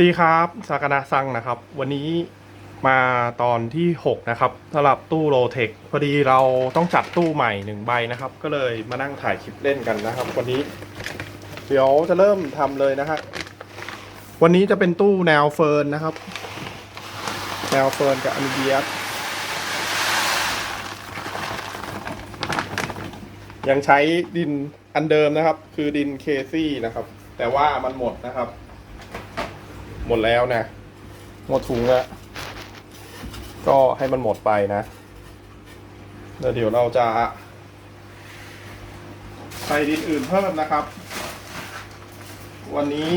วัสดีครับสากนาซังนะครับ วันนี้มาตอนที่ 6 นะครับสำหรับตู้โรเทคพอดีเราต้องจัดตู้ใหม่หนึ่งใบนะครับ ก็เลยมานั่งถ่ายคลิปเล่นกันนะครับ วันนี้ เดี๋ยวจะเริ่มทำเลยนะฮะวันนี้จะเป็นตู้แนวเฟิร์นนะครับ แนวเฟิร์นกับอันเบียสยังใช้ดินอันเดิมนะครับ คือดินเคซี่นะครับ แต่ว่ามันหมดนะครับ หมดแล้วนะ หมดถุงแล้วก็ให้มันหมดไปนะแล้วเดี๋ยวเราจะใส่ดินอื่นเพิ่มนะครับ วันนี้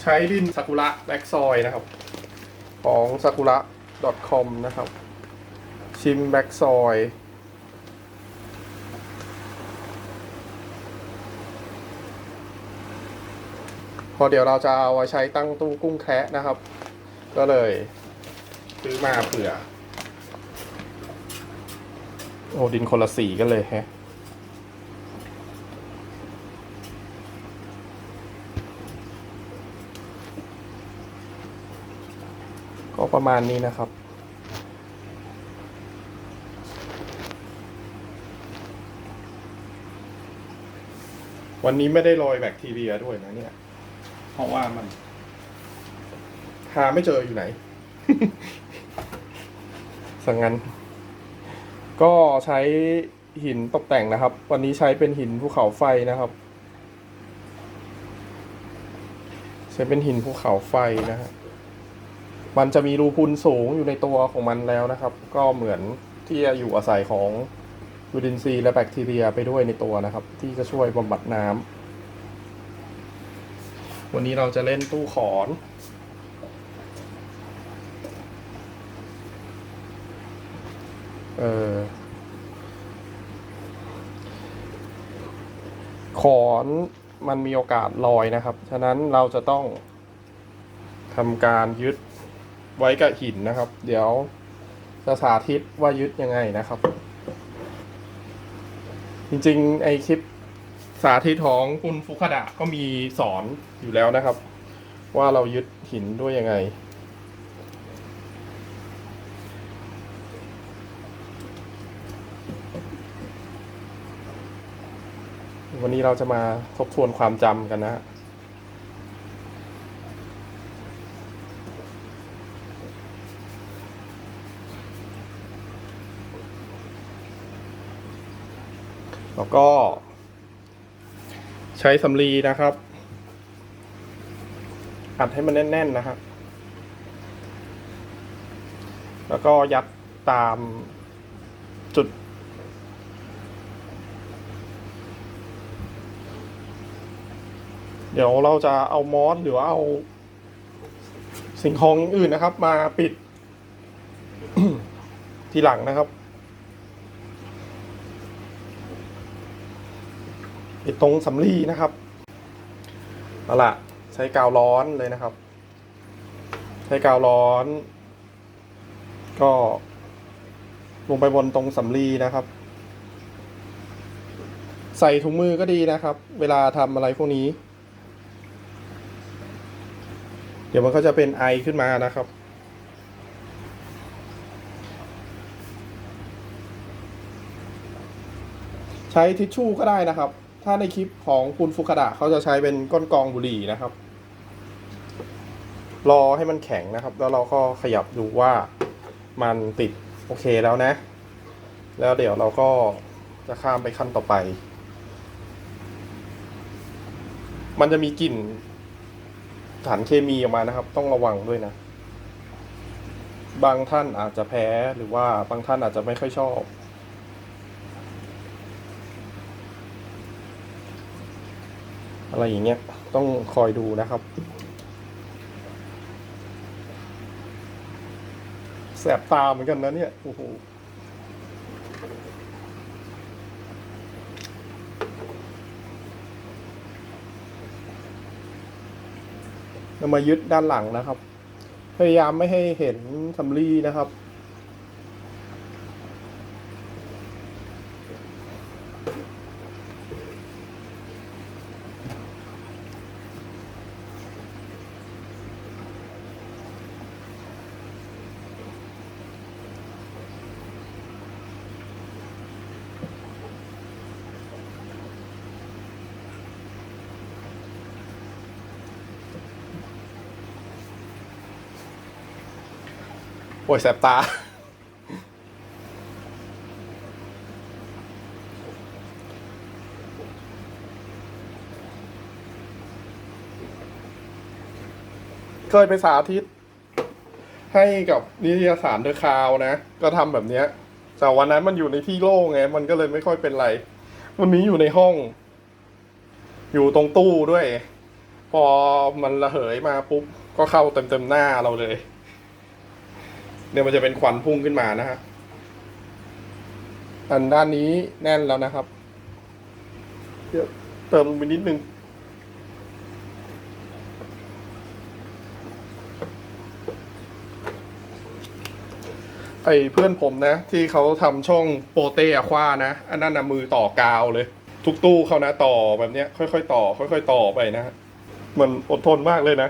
ใช้ดินซากุระแบ็กซอยนะครับ ของ sakura com นะครับ ชิมแบ็กซอย พอเดี๋ยวเราจะเอาไว้ใช้ตั้งตู้กุ้งแคะนะครับ ก็เลยซื้อมาเผื่อ โอ้ดินคนละสีกันเลยแฮะก็ประมาณนี้นะครับ วันนี้ไม่ได้โรยแบคทีเรียด้วยนะเนี่ย เพราะว่ามัน หาไม่เจออยู่ไหน สังงั้นก็ใช้หินตกแต่งนะครับ วันนี้ใช้เป็นหินภูเขาไฟนะครับ ใช้เป็นหินภูเขาไฟนะฮะมันจะมีรูพุนสูงอยู่ในตัวของมันแล้วนะครับ ก็เหมือนที่จะอยู่อาศัยของยูดินซีและแบคทีเรียไปด้วยในตัวนะครับ ที่จะช่วยบำบัดน้ำ วันนี้เราจะเล่นตู้ขอน เออขอนมันมีโอกาสลอยนะครับ ฉะนั้นเราจะต้องทำการยึดไว้กับหินนะครับ เดี๋ยวจะสาธิตว่ายึดยังไงนะครับ จริงๆ ไอคลิป สาธิตของคุณฟุคดะก็มีสอนอยู่แล้วนะครับ ว่าเรายึดหินด้วยยังไง วันนี้เราจะมาทบทวนความจำกันนะฮะแล้วก็ ใช้สำลีนะครับ อัดให้มันแน่น ๆ นะครับ แล้วก็ยัดตามจุด เดี๋ยวเราจะเอามอสหรือว่าเอา สิ่งของอื่นนะครับ มาปิด ทีหลังนะครับ ปิด ตรงสำลีนะครับเอาล่ะใช้กาวร้อนเลยนะครับ ใช้กาวร้อน ก็ลงไปบนตรงสำลีนะครับ ใส่ถุงมือก็ดีนะครับ เวลาทำอะไรพวกนี้ เดี๋ยวมันก็จะเป็นไอขึ้นมานะครับใช้ทิชชู่ก็ได้นะครับ ถ้าในคลิปของคุณฟุคดะเขาจะใช้เป็นก้นกองบุหรี่นะครับ รอให้มันแข็งนะครับ แล้วเราก็ขยับดูว่ามันติดโอเคแล้วนะ แล้วเดี๋ยวเราก็จะข้ามไปขั้นต่อไป มันจะมีกลิ่นสารเคมีออกมานะครับ ต้องระวังด้วยนะ บางท่านอาจจะแพ้หรือว่าบางท่านอาจจะไม่ค่อยชอบ อะไรอย่างเงี้ยต้องคอยดูนะครับแสบตาเหมือนกันนะเนี่ยโอ้โหเรามายึดด้านหลังนะครับ พยายามไม่ให้เห็นสำลีนะครับ โอ้ยแสบตา เคยไปสาธิต ให้กับนิตยสารเดอะคาวนะ ก็ทำแบบเนี้ยแต่วันนั้นมันอยู่ในที่โล่งไง มันก็เลยไม่ค่อยเป็นไร วันนี้อยู่ในห้อง อยู่ตรงตู้ด้วย พอมันระเหยมาปุ๊บ ก็เข้าเต็มเต็มๆหน้าเราเลย เนี่ยมันจะเป็นควันพุ่งขึ้นมานะฮะอันด้านนี้แน่นแล้วนะครับ เดี๋ยวเติมลงไปนิดนึง ไอ้เพื่อนผมนะ ที่เขาทำช่องโปเตอะควานะ อันนั้นนะมือต่อกาวเลย ทุกตู้เขานะต่อแบบเนี้ย ค่อยๆต่อ ค่อย ๆ ต่อไปนะฮะเหมันอดทนมากเลยนะ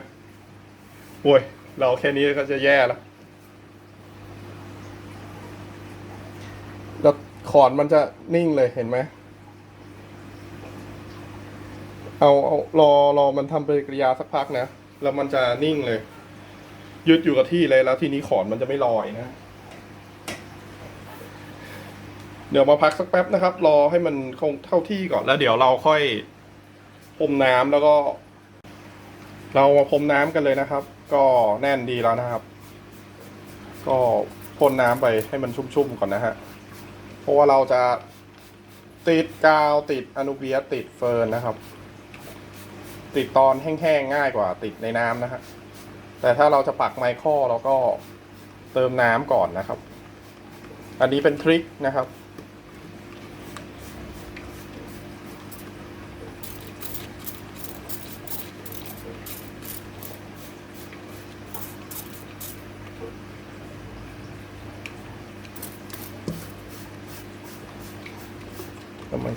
โอ้ย เราแค่นี้ก็จะแย่แล้วแล้ว ขอนมันจะนิ่งเลยเห็นไหม เอาเอารอรอมันทำปฏิกิริยาสักพักนะ แล้วมันจะนิ่งเลย ยึดอยู่กับที่เลยแล้วทีนี้ขอนมันจะไม่ลอยนะ เดี๋ยวมาพักสักแป๊บนะครับ รอให้มันคงเท่าที่ก่อนแล้วเดี๋ยวเราค่อยพรมน้ำแล้วก็ เรามาพรมน้ำกันเลยนะครับ ก็แน่นดีแล้วนะครับ ก็พ่นน้ำไปให้มันชุ่มๆก่อนนะฮะ ราะว่าเราจะติดกาวติดอนุเบียติดเฟิร์นนะครับ ติดตอนแห้งๆง่ายกว่าติดในน้ำนะฮะแต่ถ้าเราจะปักไมโครเราก็เติมน้ำก่อนนะครับ อันนี้เป็นทริคนะครับ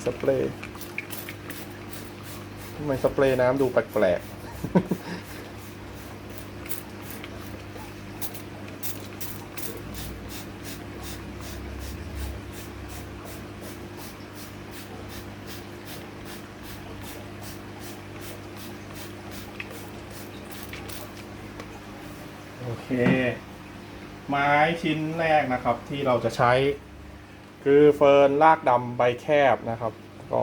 สเปรย์ทำไมสเปรย์น้ำดูแปลกๆโอเค ไม้ชิ้นแรกนะครับที่เราจะใช้ คือเฟิร์นรากดำใบแคบนะครับ ก็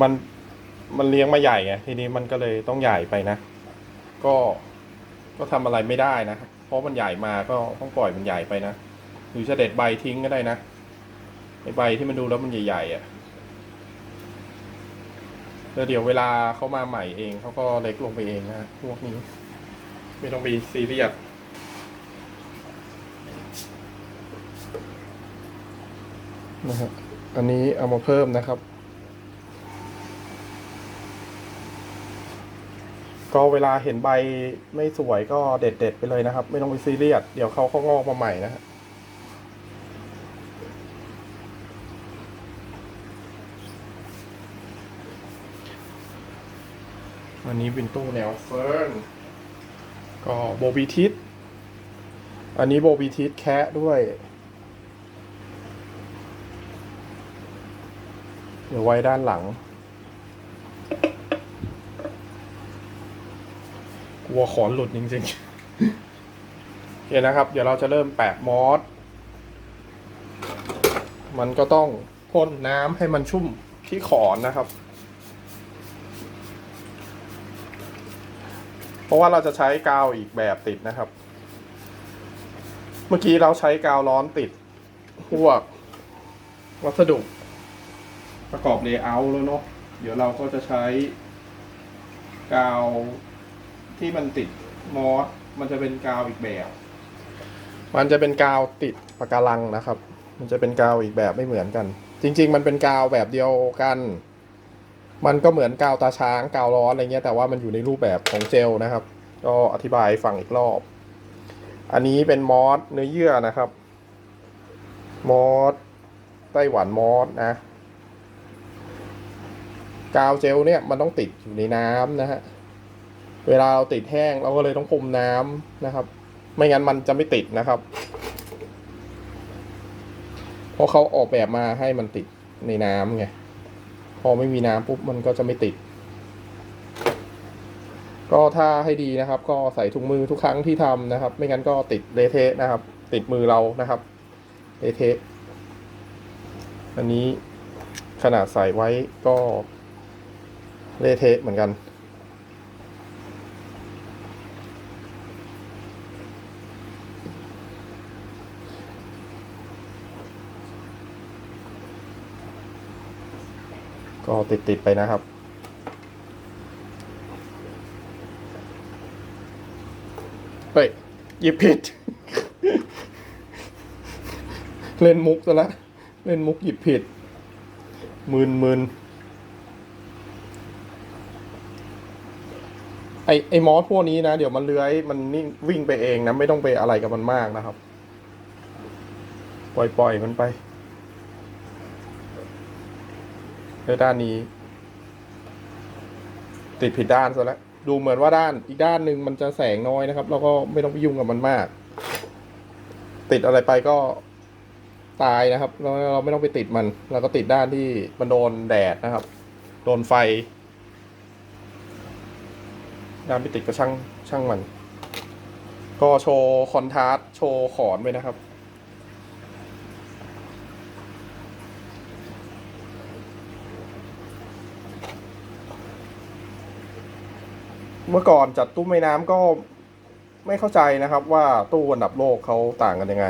มันมันเลี้ยงมาใหญ่ไงทีนี้มันก็เลยต้องใหญ่ไปนะ ก็ก็ทำอะไรไม่ได้นะครับเพราะมันใหญ่มาก็ต้องปล่อยมันใหญ่ไปนะหรือจะเด็ดใบทิ้งก็ได้นะไอใบที่มันดูแล้วมันใหญ่ๆอะ่ะแล้วเดี๋ยวเวลาเขามาใหม่เองเขาก็เล็กลงไปเองนะพวกนี้ ไม่ต้องไปซีเรียส นะครับอันนี้เอามาเพิ่มนะครับ ก็เวลาเห็นใบไม่สวยก็เด็ด ๆ ไปเลยนะครับ ไม่ต้องไปซีเรียสเดี๋ยวเขาเขางอกมาใหม่นะฮะอันนี้เป็นตู้แนวเฟิร์นก็โบบีทิสอันนี้โบบีทิสแคะด้วย เดี๋ยวไว้ด้านหลัง กลัวขอนหลุดจริงๆโอเคนะครับ เดี๋ยวเราจะเริ่มแปะมอส มันก็ต้องพ่นน้ำให้มันชุ่มที่ขอนนะครับ เพราะว่าเราจะใช้กาวอีกแบบติดนะครับ เมื่อกี้เราใช้กาวร้อนติดพวกวัสดุ ประกอบเลเยอร์แล้วเนาะเดี๋ยวเราก็จะใช้ กาวที่มันติดมอสมันจะเป็นกาวอีกแบบ มันจะเป็นกาวติดปะการังนะครับ มันจะเป็นกาวอีกแบบไม่เหมือนกัน จริง ๆ มันเป็นกาวแบบเดียวกัน มันก็เหมือนกาวตาช้างกาวร้อนอะไรเงี้ยแต่ว่ามันอยู่ในรูปแบบของเจลนะครับ ก็อธิบายฟังอีกรอบ อันนี้เป็นมอสเนื้อเยื่อนะครับ มอสไต้หวันมอสนะ กาวเจลเนี่ยมันต้องติดอยู่ในน้ำนะฮะ เวลาเราติดแห้งเราก็เลยต้องพรมน้ำนะครับ ไม่งั้นมันจะไม่ติดนะครับ เพราะเขาออกแบบมาให้มันติดในน้ำไง พอไม่มีน้ำปุ๊บมันก็จะไม่ติด ก็ถ้าให้ดีนะครับ ก็ใส่ถุงมือทุกครั้งที่ทำนะครับ ไม่งั้นก็ติดเลเทะนะครับ ติดมือเรานะครับเลเทะอันนี้ขนาดใส่ไว้ก็ เละเทะเหมือนกัน ก็ติดติดๆไปนะครับ เฮ้ยหยิบผิด เล่นมุกซะละ เล่นมุกหยิบผิด มืนมืน ไอไอมอสพวกนี้นะ เดี๋ยวมันเลื้อยมันนิ่วิ่งไปเองนะ ไม่ต้องไปอะไรกับมันมากนะครับ ปล่อยปล่อยมันไปด้านนี้ ติดผิดด้านซะแล้วดูเหมือนว่าด้านอีกด้านหนึ่งมันจะแสงน้อยนะครับ แล้วก็ไม่ต้องไปยุ่งกับมันมาก ติดอะไรไปก็ตายนะครับเราเราไม่ต้องไปติดมัน เราก็ติดด้านที่มันโดนแดดนะครับ โดนไฟ ด้านไม่ติดก็ช่างช่างมัน ก็โชว์คอนทราสต์โชว์ขอนไว้นะครับ เมื่อก่อนจัดตู้ไม้น้ำก็ไม่เข้าใจนะครับว่าตู้อันดับโลกเขาต่างกันยังไง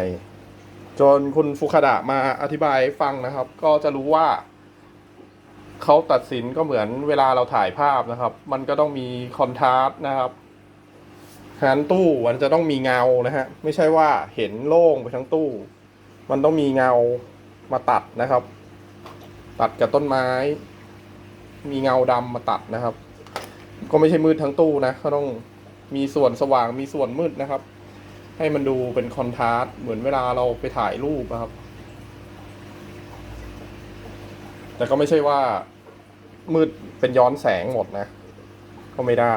จนคุณฟุคดะมาอธิบายฟังนะครับ ก็จะรู้ว่า เขาตัดสินก็เหมือนเวลาเราถ่ายภาพนะครับ มันก็ต้องมีคอนทราสต์นะครับฉะนั้นตู้มันจะต้องมีเงานะฮะ ไม่ใช่ว่าเห็นโล่งไปทั้งตู้ มันต้องมีเงามาตัดนะครับ ตัดกับต้นไม้ มีเงาดำมาตัดนะครับ ก็ไม่ใช่มืดทั้งตู้นะก็ต้องมีส่วนสว่างมีส่วนมืดนะครับ ให้มันดูเป็นคอนทราสต์เหมือนเวลาเราไปถ่ายรูปนะครับ แต่ก็ไม่ใช่ว่า มืดเป็นย้อนแสงหมดนะ ก็ไม่ได้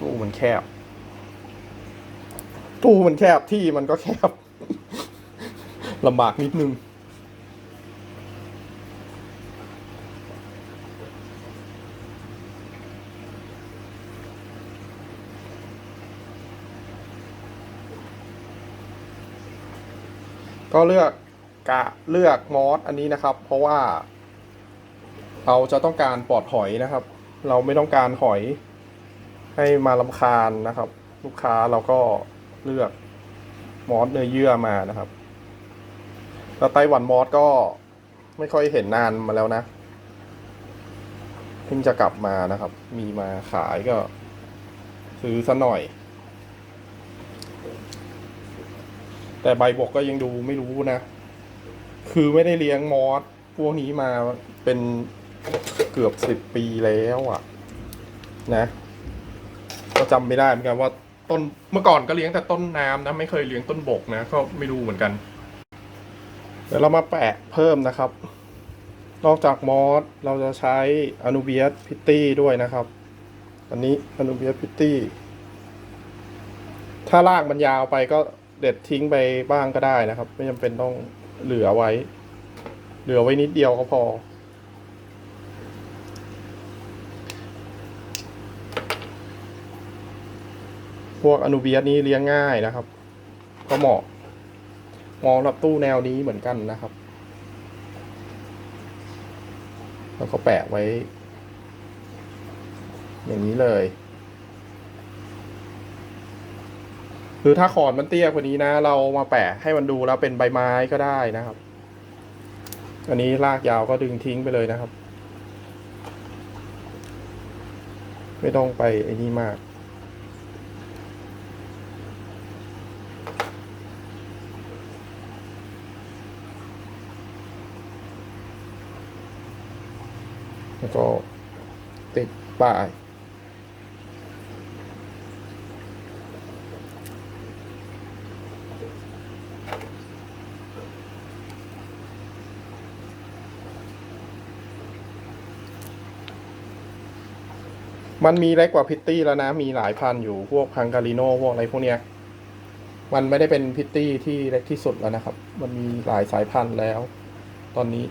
ตู้มันแคบ ตู้มันแคบที่มันก็แคบลำบากนิดนึง ก็เลือกกะเลือกมอสอันนี้นะครับ เพราะว่า เราจะต้องการปลอดหอยนะครับ เราไม่ต้องการหอยให้มาลำคาญนะครับ ลูกค้าเราก็เลือกมอสเนื้อเยื่อมานะครับแล้วไต้หวันมอสก็ไม่ค่อยเห็นนานมาแล้วนะเพิ่งจะกลับมานะครับ มีมาขายก็ ซื้อซะหน่อย แต่ใบบกก็ยังดูไม่รู้นะ คือไม่ได้เลี้ยงมอสพวกนี้มาเป็นเกือบสิบปีแล้วอะนะ ก็จำไม่ได้เหมือนกันว่าต้นเมื่อก่อนก็เลี้ยงแต่ต้นน้ำนะ ไม่เคยเลี้ยงต้นบกนะ ก็ไม่รู้เหมือนกัน เดี๋ยวเรามาแปะเพิ่มนะครับ นอกจากมอสเราจะใช้อนูเบียสพิตตี้ด้วยนะครับ อันนี้อนูเบียสพิตตี้ ถ้ารากมันยาวไปก็ เด็ดทิ้งไปบ้างก็ได้นะครับ ไม่จำเป็นต้องเหลือไว้ เหลือไว้นิดเดียวก็พอ พวกอนูเบียสนี้เลี้ยงง่ายนะครับ ก็เหมาะมองรับตู้แนวนี้เหมือนกันนะครับ แล้วก็แปะไว้ อย่างนี้เลย คือถ้าขอนมันเตี้ยกว่านี้นะ เรามาแปะให้มันดูแล้วเป็นใบไม้ก็ได้นะครับ อันนี้ลากยาวก็ดึงทิ้งไปเลยนะครับ ไม่ต้องไปไอ้นี่มากแล้วก็ติดป้าย มันมีเล็กกว่าพิตตี้แล้วนะ มีหลายพันอยู่พวกพังการิโนพวกอะไรพวกเนี้ย มันไม่ได้เป็นพิตตี้ที่เล็กที่สุดแล้วนะครับ มันมีหลายสายพันธุ์แล้ว ตอนนี้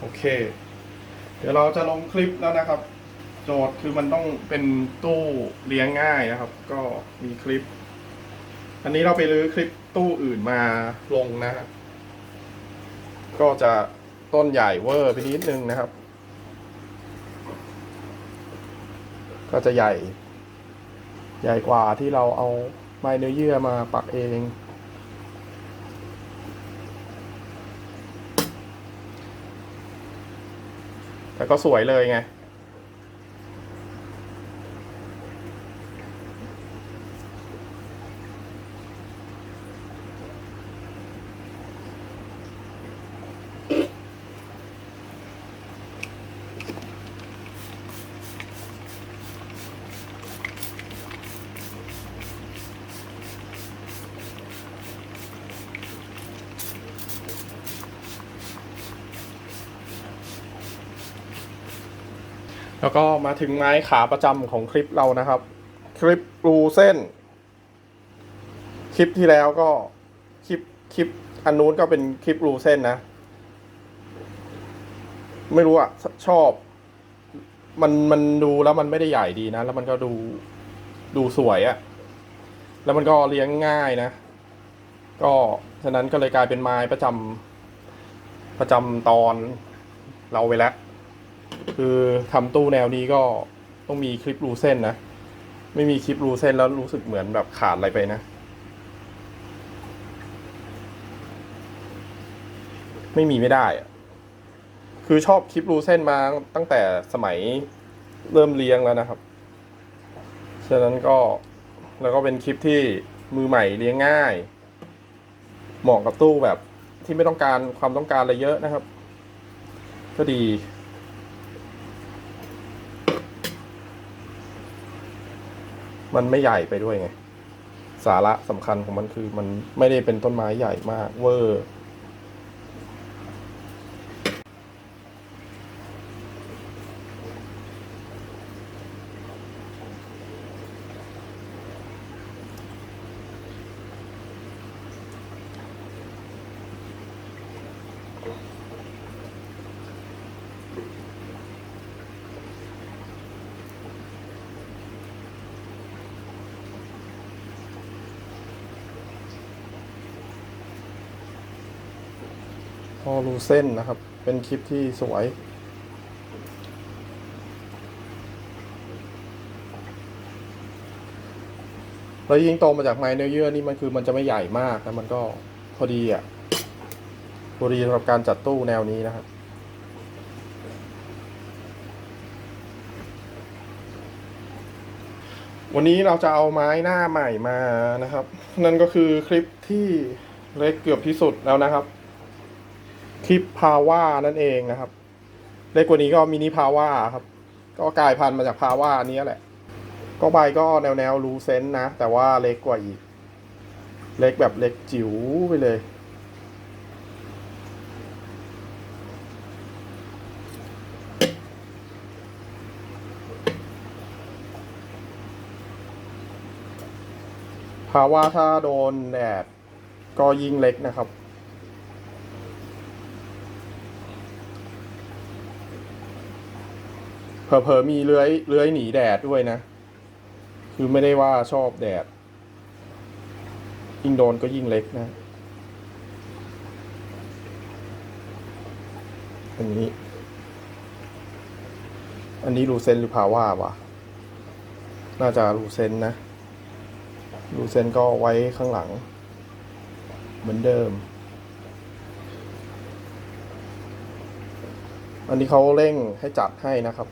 โอเค เดี๋ยวเราจะลงคลิปแล้วนะครับ โจทย์คือมันต้องเป็นตู้เลี้ยงง่ายนะครับ ก็มีคลิป อันนี้เราไปรื้อคลิปตู้อื่นมาลงนะครับก็จะ ต้นใหญ่เวอร์ไปนิดนึงนะครับ ก็จะใหญ่ ใหญ่กว่าที่เราเอาไม้เนื้อเยื่อมาปักเอง แต่ก็สวยเลยไง แล้วก็มาถึงไม้ขาประจำของคลิปเรานะครับ คลิปรูเส้น คลิปที่แล้วก็คลิปคลิปอันนู้นก็เป็นคลิปรูเส้นนะ ไม่รู้อะชอบ มันมันดูแล้วมันไม่ได้ใหญ่ดีนะ แล้วมันก็ดูดูสวยอะแล้วมันก็เลี้ยงง่ายนะ ก็ฉะนั้นก็เลยกลายเป็นไม้ประจำประจำตอนเราไปแล้ว คือทำตู้แนวนี้ก็ต้องมีคลิปรูเส้นนะ ไม่มีคลิปรูเส้นแล้วรู้สึกเหมือนแบบขาดอะไรไปนะ ไม่มีไม่ได้อะคือชอบคลิปรูเส้นมาตั้งแต่สมัยเริ่มเลี้ยงแล้วนะครับ ฉะนั้นก็แล้วก็เป็นคลิปที่มือใหม่เลี้ยงง่าย เหมาะกับตู้แบบที่ไม่ต้องการความต้องการอะไรเยอะนะครับ ก็ดี มันไม่ใหญ่ไปด้วยไง สาระสำคัญของมันคือมันไม่ได้เป็นต้นไม้ใหญ่มากเวอร์ เส้นนะครับ เป็นคลิปที่สวย แล้วยิ่งโตมาจากไม้เนื้อเยื่อนี่มันคือมันจะไม่ใหญ่มากนะมันก็พอดีอะพอดีสำหรับการจัดตู้แนวนี้นะครับวันนี้เราจะเอาไม้หน้าใหม่มานะครับ นั่นก็คือคลิปที่เล็กเกือบที่สุดแล้วนะครับ คลิปพาว่านั่นเองนะครับ เล็กกว่านี้ก็มินิพาว่าครับ ก็กลายพันธุ์มาจากพาว่านี้แหละ ก็ใบก็แนวแนวรูเซนนะ แต่ว่าเล็กกว่าอีก เล็กแบบเล็กจิ๋วไปเลย ภาวะถ้าโดนแดดก็ยิ่งเล็กนะครับ เผลอๆมีเลื้อยเลื้อยหนีแดดด้วยนะ คือไม่ได้ว่าชอบแดด ยิ่งโดนก็ยิ่งเล็กนะ อันนี้ อันนี้รูเซนหรือพาว่าวะน่าจะรูเซนนะ รูเซนก็ไว้ข้างหลัง เหมือนเดิม อันนี้เขาเร่งให้จัดให้นะครับ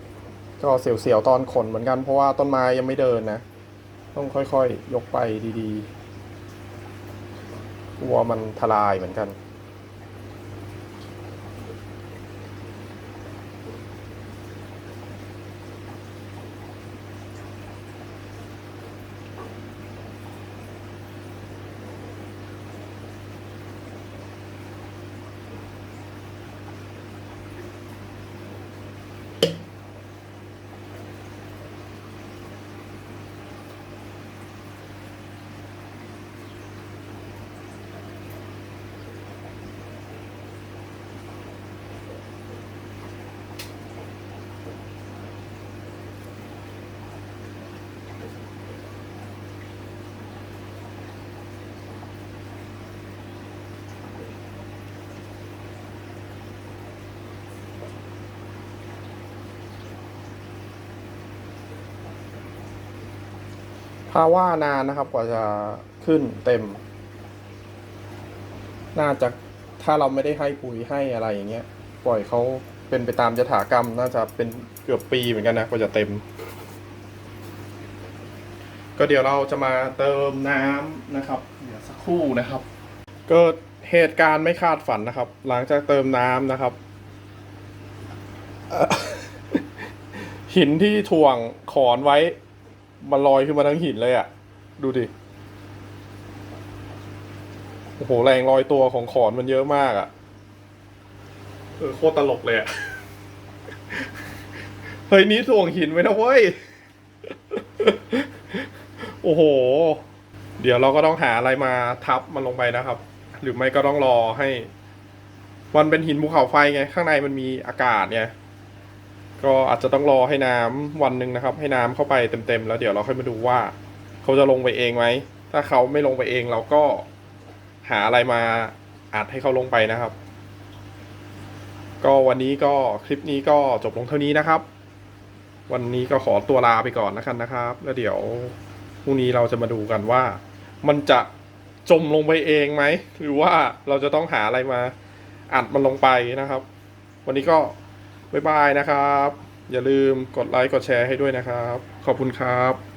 ก็เสียวๆตอนขนเหมือนกันเพราะว่าต้นไม้ยังไม่เดินนะ ต้องค่อยๆยยกไปดีๆกลัวมันทลายเหมือนกัน พาว่านานนะครับ กว่าจะขึ้นเต็ม น่าจะถ้าเราไม่ได้ให้ปุ๋ยให้อะไรอย่างเงี้ย ปล่อยเขาเป็นไปตามยถากรรม น่าจะเป็นเกือบปีเหมือนกันนะกว่าจะเต็ม ก็เดี๋ยวเราจะมาเติมน้ำนะครับ เดี๋ยวสักครู่นะครับ เกิดเหตุการณ์ไม่คาดฝันนะครับ หลังจากเติมน้ำนะครับหินที่ถ่วงขอนไว้ มันลอยขึ้นมาทั้งหินเลยอะ่ะ ดูดิ โอ้โห แรงลอยตัวของขอนมันเยอะมากอะ่ะ เออโคตรตลกเลยอะ่ะ เฮ้ยนี้ถ่วงหินไว้นะเว้ย โอ้โห เดี๋ยวเราก็ต้องหาอะไรมาทับมันลงไปนะครับ หรือไม่ก็ต้องรอให้ มันเป็นหินภูเขาไฟไง ข้างในมันมีอากาศไง ก็อาจจะต้องรอให้น้ำวันหนึ่งนะครับ ให้น้ำเข้าไปเต็มๆแล้วเดี๋ยวเราค่อยมาดูว่า เขาจะลงไปเองไหม ถ้าเขาไม่ลงไปเองเราก็หาอะไรมาอัดให้เขาลงไปนะครับ ก็วันนี้ก็คลิปนี้ก็จบลงเท่านี้นะครับ วันนี้ก็ขอตัวลาไปก่อนนะครับนะครับ แล้วเดี๋ยวพรุ่งนี้เราจะมาดูกันว่า มันจะจมลงไปเองไหมหรือว่าเราจะต้องหาอะไรมาอัดมันลงไปนะครับ วันนี้ก็ บ๊ายบายนะครับ อย่าลืมกดไลค์กดแชร์ให้ด้วยนะครับ ขอบคุณครับ